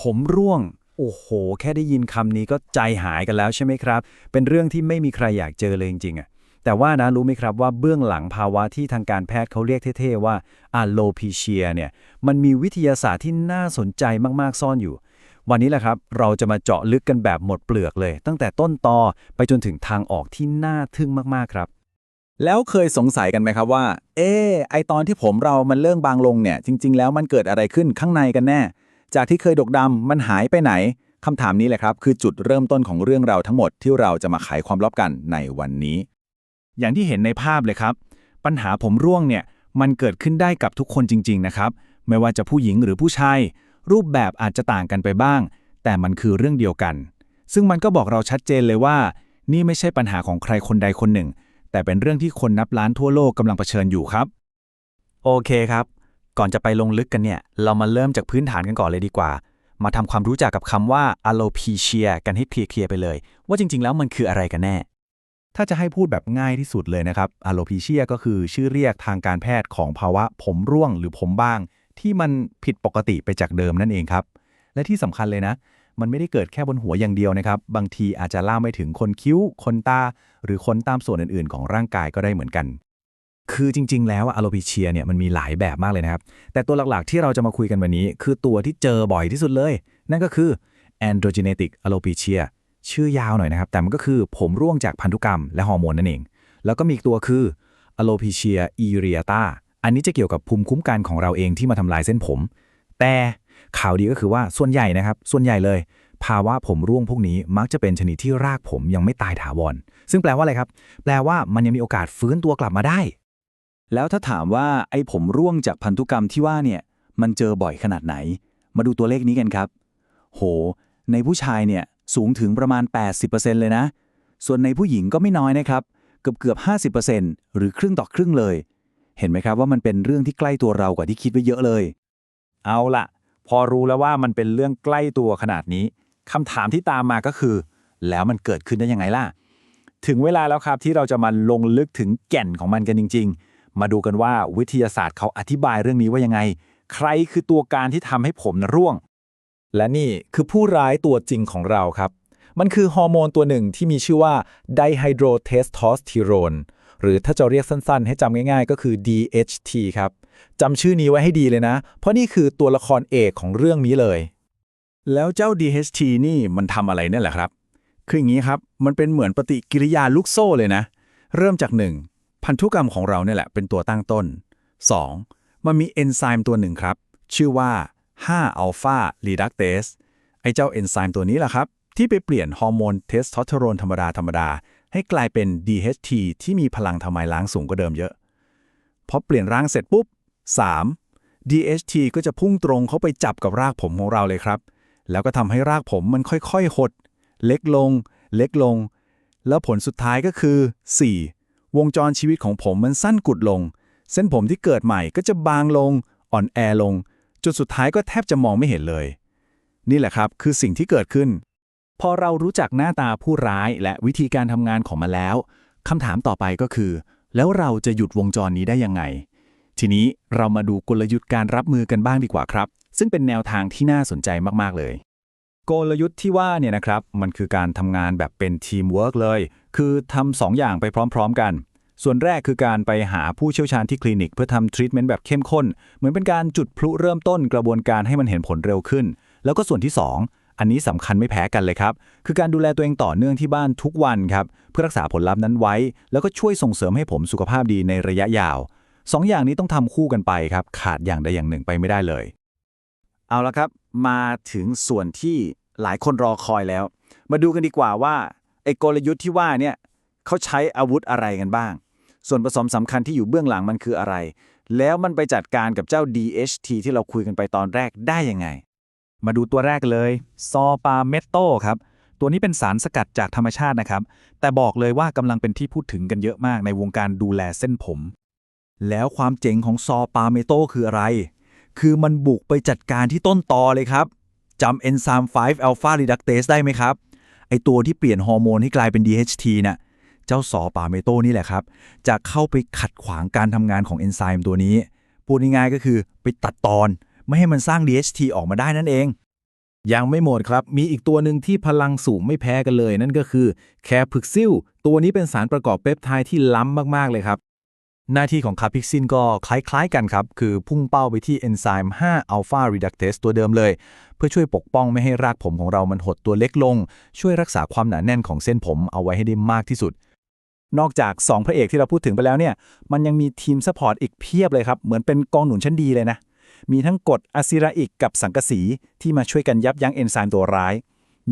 ผมร่วง โอ้โห แค่ได้ยินคำนี้ก็ใจหายกันแล้วใช่ไหมครับ เป็นเรื่องที่ไม่มีใครอยากเจอเลยจริงๆอะแต่ว่านะรู้ไหมครับว่าเบื้องหลังภาวะที่ทางการแพทย์เขาเรียกเท่ๆว่า alopecia เนี่ยมันมีวิทยาศาสตร์ที่น่าสนใจมากๆซ่อนอยู่ วันนี้แหละครับ เราจะมาเจาะลึกกันแบบหมดเปลือกเลย ตั้งแต่ต้นตอไปจนถึงทางออกที่น่าทึ่งมากๆครับ แล้วเคยสงสัยกันไหมครับว่า เออไอตอนที่ผมเรามันเรื่องบางลงเนี่ย จริง ๆ แล้วมันเกิดอะไรขึ้นข้างในกันแน่ จากที่เคยดกดำมันหายไปไหนคำถามนี้แหละครับ คือจุดเริ่มต้นของเรื่องราวทั้งหมดที่เราจะมาไขความลับกันในวันนี้ อย่างที่เห็นในภาพเลยครับ ปัญหาผมร่วงเนี่ยมันเกิดขึ้นได้กับทุกคนจริง ๆ นะครับ ไม่ว่าจะผู้หญิงหรือผู้ชายรูปแบบอาจจะต่างกันไปบ้าง แต่มันคือเรื่องเดียวกัน ซึ่งมันก็บอกเราชัดเจนเลยว่า นี่ไม่ใช่ปัญหาของใครคนใดคนหนึ่ง แต่เป็นเรื่องที่คนนับล้านทั่วโลกกำลังเผชิญอยู่ครับ โอเคครับ ก่อนจะไปลงลึกกันเนี่ย เรามาเริ่มจากพื้นฐานกันก่อนเลยดีกว่า มาทำความรู้จักกับคำว่า alopecia กันให้เคลียร์ๆไปเลย ว่าจริง ๆ แล้วมันคืออะไรกันแน่ ถ้าจะให้พูดแบบง่ายที่สุดเลยนะครับ alopecia ก็คือชื่อเรียกทางการแพทย์ของภาวะผมร่วงหรือผมบาง ที่มันผิดปกติไปจากเดิมนั่นเองครับ และที่สำคัญเลยนะ มันไม่ได้เกิดแค่บนหัวอย่างเดียวนะครับ บางทีอาจจะล่ามไปถึงคนคิ้ว คนตา หรือคนตามส่วนอื่นๆ ของร่างกายก็ได้เหมือนกัน คือจริง ๆ แล้วอะโลพิเชียเนี่ยมันมีหลายแบบมากเลยนะครับ แต่ตัวหลักๆที่เราจะมาคุยกันวันนี้ คือตัวที่เจอบ่อยที่สุดเลย นั่นก็คือ androgenetic alopecia ชื่อยาวหน่อยนะครับ แต่มันก็คือผมร่วงจากพันธุกรรมและฮอร์โมนนั่นเอง แล้วก็มีอีกตัวคือ alopecia areata อันนี้จะเกี่ยวกับภูมิคุ้มกันของเราเองที่มาทำลายเส้นผม แต่ข่าวดีก็คือว่าส่วนใหญ่นะครับ ส่วนใหญ่เลย ภาวะผมร่วงพวกนี้มักจะเป็นชนิดที่รากผมยังไม่ตายถาวร ซึ่งแปลว่าอะไรครับ แปลว่ามันยังมีโอกาสฟื้นตัวกลับมาได้ แล้วถ้าถามว่าไอ้ผมร่วงจากพันธุกรรมที่ว่าเนี่ยมันเจอบ่อยขนาดไหน มาดูตัวเลขนี้กันครับ โห ในผู้ชายเนี่ยสูงถึงประมาณ 80%เลยนะ ส่วนในผู้หญิงก็ไม่น้อยนะครับ เกือบเกือบ 50%หรือครึ่งต่อครึ่งเลย เห็นไหมครับว่ามันเป็นเรื่องที่ใกล้ตัวเรากว่าที่คิดไว้เยอะเลย เอาล่ะ พอรู้แล้วว่ามันเป็นเรื่องใกล้ตัวขนาดนี้คำถามที่ตามมาก็คือ แล้วมันเกิดขึ้นได้ยังไงล่ะ ถึงเวลาแล้วครับที่เราจะมาลงลึกถึงแก่นของมันกันจริง ๆ มาดูกันว่าวิทยาศาสตร์เขาอธิบายเรื่องนี้ว่ายังไง ใครคือตัวการที่ทำให้ผมนร่วง และนี่คือผู้ร้ายตัวจริงของเราครับ มันคือฮอร์โมนตัวหนึ่งที่มีชื่อว่าไดไฮโดรเทสโทสเตอโรนหรือถ้าจะเรียกสั้นๆ ให้จำง่ายๆ ก็คือ DHT ครับจำชื่อนี้ไว้ให้ดีเลยนะ เพราะนี่คือตัวละครเอกของเรื่องนี้เลย แล้วเจ้า DHT นี่มันทำอะไรเนี่ยแหละครับ คืออย่างนี้ครับ มันเป็นเหมือนปฏิกิริยาลูกโซ่เลยนะ เริ่มจาก 1. พันธุกรรมของเราเนี่ยแหละเป็นตัวตั้งต้น 2. มันมีเอนไซม์ตัวหนึ่งครับ ชื่อว่า5 alpha reductase ไอเจ้าเอนไซม์ตัวนี้แหละครับ ที่ไปเปลี่ยนฮอร์โมนเทสโทสเตอโรนธรรมดาธรรมดา ให้กลายเป็น DHT ที่มีพลังทำลายล้างสูงกว่าเดิมเยอะ พอเปลี่ยนร่างเสร็จปุ๊บ 3. DHT ก็จะพุ่งตรงเข้าไปจับกับรากผมของเราเลยครับ แล้วก็ทำให้รากผมมันค่อยๆหด เล็กลง เล็กลง แล้วผลสุดท้ายก็คือ 4. วงจรชีวิตของผมมันสั้นกุดลง เส้นผมที่เกิดใหม่ก็จะบางลง อ่อนแอลง จนสุดท้ายก็แทบจะมองไม่เห็นเลย นี่แหละครับคือสิ่งที่เกิดขึ้น พอเรารู้จักหน้าตาผู้ร้ายและวิธีการทำงานของมันแล้วคำถามต่อไปก็คือ แล้วเราจะหยุดวงจรนี้ได้ยังไง ทีนี้เรามาดูกลยุทธ์การรับมือกันบ้างดีกว่าครับ ซึ่งเป็นแนวทางที่น่าสนใจมากๆเลย กลยุทธ์ที่ว่าเนี่ยนะครับมันคือการทำงานแบบเป็นทีมเวิร์กเลย คือทำสองอย่างไปพร้อมๆกัน ส่วนแรกคือการไปหาผู้เชี่ยวชาญที่คลินิก เพื่อทำทรีทเมนต์แบบเข้มข้น เหมือนเป็นการจุดพลุเริ่มต้นกระบวนการให้มันเห็นผลเร็วขึ้น แล้วก็ส่วนที่สองอันนี้สำคัญไม่แพ้กันเลยครับ คือการดูแลตัวเองต่อเนื่องที่บ้านทุกวันครับ เพื่อรักษาผลลัพธ์นั้นไว้ แล้วก็ช่วยส่งเสริมให้ผมสุขภาพดีในระยะยาวสองอย่างนี้ต้องทำคู่กันไปครับ ขาดอย่างใดอย่างหนึ่งไปไม่ได้เลย เอาละครับ มาถึงส่วนที่หลายคนรอคอยแล้ว มาดูกันดีกว่าว่า กลยุทธ์ที่ว่าเนี่ยเขาใช้อาวุธอะไรกันบ้าง ส่วนผสมสำคัญที่อยู่เบื้องหลังมันคืออะไร แล้วมันไปจัดการกับเจ้า DHT ที่เราคุยกันไปตอนแรกได้ยังไง มาดูตัวแรกเลย ซอปาเมตโตครับ ตัวนี้เป็นสารสกัดจากธรรมชาตินะครับ แต่บอกเลยว่ากำลังเป็นที่พูดถึงกันเยอะมากในวงการดูแลเส้นผม แล้วความเจ๋งของซอปาเมโตคืออะไร คือมันบุกไปจัดการที่ต้นตอเลยครับจำเอนไซม์5 alpha reductase ได้ไหมครับ ไอตัวที่เปลี่ยนฮอร์โมนให้กลายเป็น DHT น่ะเจ้าซอปาเมโตนี่แหละครับ จะเข้าไปขัดขวางการทำงานของเอนไซม์ตัวนี้ พูดง่ายๆก็คือไปตัดตอน ไม่ให้มันสร้าง DHT ออกมาได้นั่นเอง ยังไม่หมดครับ มีอีกตัวหนึ่งที่พลังสูงไม่แพ้กันเลย นั่นก็คือแคพึกซิลตัวนี้เป็นสารประกอบเปปไทด์ที่ล้ำมากๆเลยครับ หน้าที่ของคาพิกซินก็คล้ายๆกันครับ คือพุ่งเป้าไปที่เอนไซม์5อัลฟารีดักเตสตัวเดิมเลย เพื่อช่วยปกป้องไม่ให้รากผมของเรามันหดตัวเล็กลง ช่วยรักษาความหนาแน่นของเส้นผมเอาไว้ให้ได้มากที่สุด นอกจาก 2 พระเอกที่เราพูดถึงไปแล้วเนี่ย มันยังมีทีมซัพพอร์ตอีกเพียบเลยครับ เหมือนเป็นกองหนุนชั้นดีเลยนะ มีทั้งกดอะซิราอิกกับสังกะสีที่มาช่วยกันยับยั้งเอนไซม์ตัวร้าย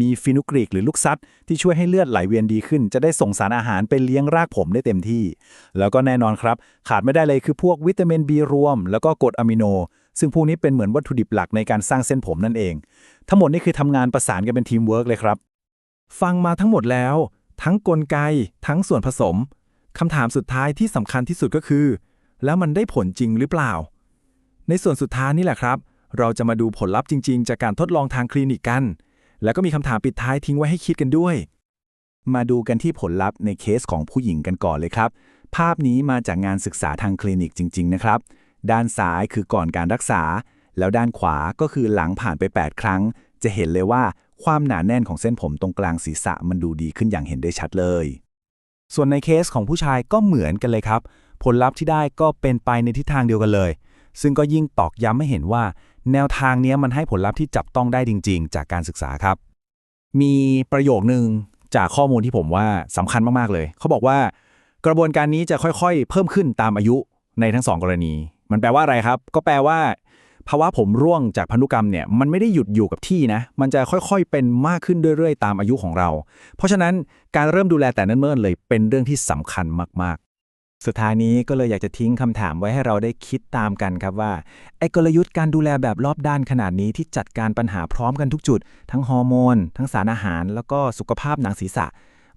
มีฟินุกรีกหรือลูกซัดที่ช่วยให้เลือดไหลเวียนดีขึ้น จะได้ส่งสารอาหารไปเลี้ยงรากผมได้เต็มที่ แล้วก็แน่นอนครับ ขาดไม่ได้เลยคือพวกวิตามิน B รวม แล้วก็กรดอะมิโน ซึ่งพวกนี้เป็นเหมือนวัตถุดิบหลักในการสร้างเส้นผมนั่นเอง ทั้งหมดนี่คือทำงานประสานกันเป็นทีมเวิร์กเลยครับ ฟังมาทั้งหมดแล้ว ทั้งกลไก ทั้งส่วนผสมคำถามสุดท้ายที่สำคัญที่สุดก็คือ แล้วมันได้ผลจริงหรือเปล่า ในส่วนสุดท้ายนี่แหละครับ เราจะมาดูผลลัพธ์จริง ๆ จากการทดลองทางคลินิกกัน แล้วก็มีคำถามปิดท้ายทิ้งไว้ให้คิดกันด้วย มาดูกันที่ผลลัพธ์ในเคสของผู้หญิงกันก่อนเลยครับ ภาพนี้มาจากงานศึกษาทางคลินิกจริง ๆ นะครับ ด้านซ้ายคือก่อนการรักษา แล้วด้านขวาก็คือหลังผ่านไป 8 ครั้ง จะเห็นเลยว่าความหนาแน่นของเส้นผมตรงกลางศีรษะมันดูดีขึ้นอย่างเห็นได้ชัดเลย ส่วนในเคสของผู้ชายก็เหมือนกันเลยครับ ผลลัพธ์ที่ได้ก็เป็นไปในทิศทางเดียวกันเลย ซึ่งก็ยิ่งตอกย้ำให้เห็นว่า แนวทางนี้มันให้ผลลัพธ์ที่จับต้องได้จริง ๆ จากการศึกษาครับ มีประโยคนึงจากข้อมูลที่ผมว่าสำคัญมากๆเลย เขาบอกว่ากระบวนการนี้จะค่อยๆ เพิ่มขึ้นตามอายุในทั้งสองกรณี มันแปลว่าอะไรครับ ก็แปลว่า ภาวะผมร่วงจากพันธุกรรมเนี่ยมันไม่ได้หยุดอยู่กับที่นะ มันจะค่อยๆ เป็นมากขึ้นเรื่อยๆ ตามอายุของเรา เพราะฉะนั้นการเริ่มดูแลแต่เนิ่นๆเลยเป็นเรื่องที่สำคัญมากๆ สุดท้ายนี้ก็เลยอยากจะทิ้งคำถามไว้ให้เราได้คิดตามกันครับว่า ไอ้กลยุทธ์การดูแลแบบรอบด้านขนาดนี้ที่จัดการปัญหาพร้อมกันทุกจุด ทั้งฮอร์โมน ทั้งสารอาหาร แล้วก็สุขภาพหนังศีรษะ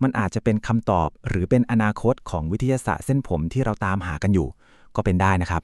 มันอาจจะเป็นคำตอบ หรือเป็นอนาคตของวิทยาศาสตร์เส้นผมที่เราตามหากันอยู่ ก็เป็นได้นะครับ